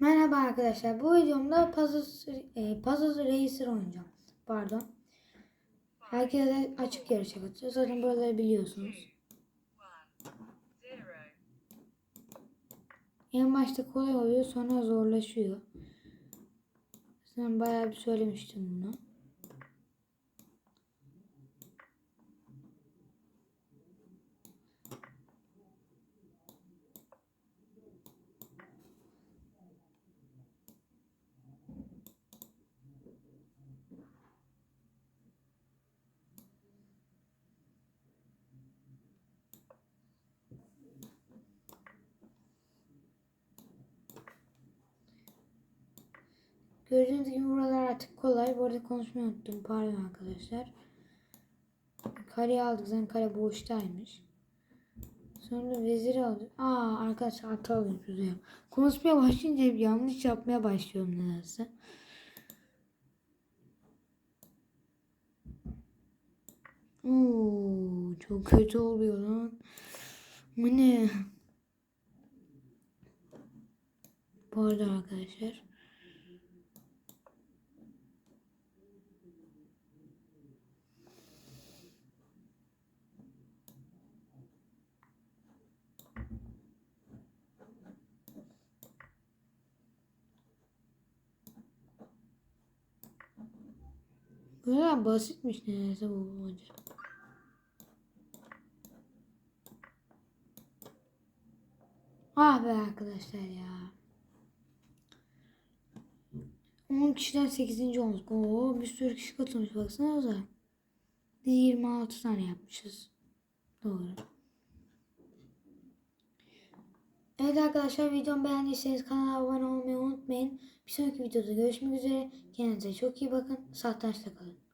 Merhaba arkadaşlar. Bu videomda Puzzle, e, Puzzle Racer oynayacağım. Pardon. Herkese açık yarışa katılıyor. Zaten buraları biliyorsunuz. En başta kolay oluyor sonra zorlaşıyor. Sen bayağı bir söylemiştim bunu. Gördüğünüz gibi buralar artık kolay. Bu arada konuşmayı unuttum. Pardon arkadaşlar. Kareyi aldık. Zaten kare boştaymış. Sonra veziri aldık. Aa arkadaşlar hata ya. Konuşmaya başlayınca hep yanlış yapmaya başlıyorum nedense. Oo, çok kötü oluyor lan. Bu ne? Bu arkadaşlar. Böyle basitmiş nedense bu bulmaca. Ah be arkadaşlar ya. 10 kişiden 8. olmuş. Oo bir sürü kişi katılmış baksanıza. Biz 26 tane yapmışız. Doğru. Evet arkadaşlar videomu beğendiyseniz kanala abone olmayı unutmayın. Bir sonraki videoda görüşmek üzere. Kendinize çok iyi bakın. Satrançta kalın.